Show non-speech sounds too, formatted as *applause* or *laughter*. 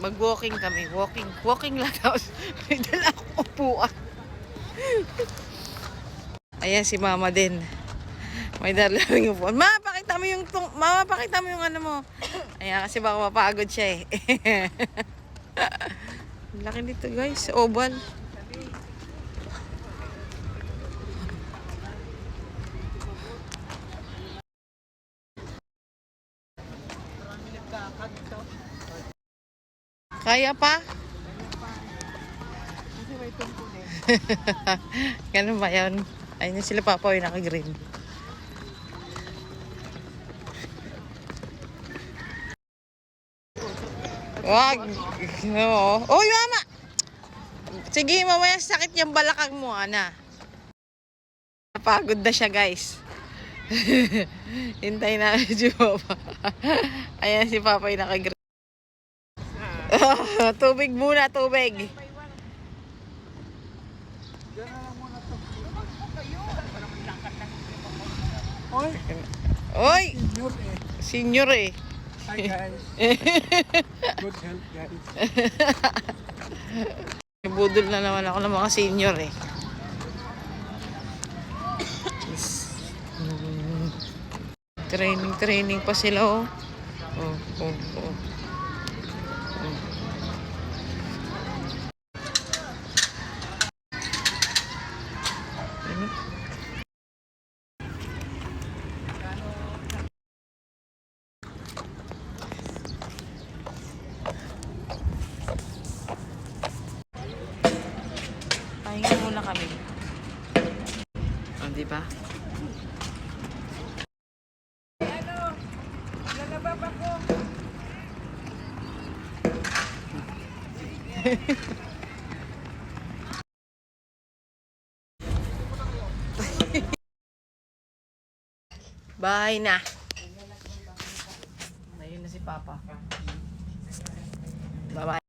mag-walking kami. Walking. Walking lang. Tapos *laughs* may dala akong upuan. Ayan si mama din. May dala rin upuan. Ma, pakita mo yung tung... Mama, pakita mo yung ano mo. Ayan, kasi baka mapagod siya eh. *laughs* Laki nito guys. Oval. Kaya pa? *laughs* Ganun ba yan? Ayun na sila papa yung naka-green. Wag. Oo. Uy, mama! Sige, mamaya sakit yung balakang mo, ana. Napagod na siya, guys. *laughs* Hintay na si Papa. *laughs* Ayan si Papa yung naka-green. *laughs* tubig muna, tubig. Oy, Oy, yun eh. senior eh. Hi guys. *laughs* Good health guys. Budol na naman ako ng mga senior eh. Training, training pa sila oh. Oh, oh, oh. Mm. Ano? Muna kami. Oh, di ba? *laughs* Bye na. Ayun na si Papa. Bye-bye.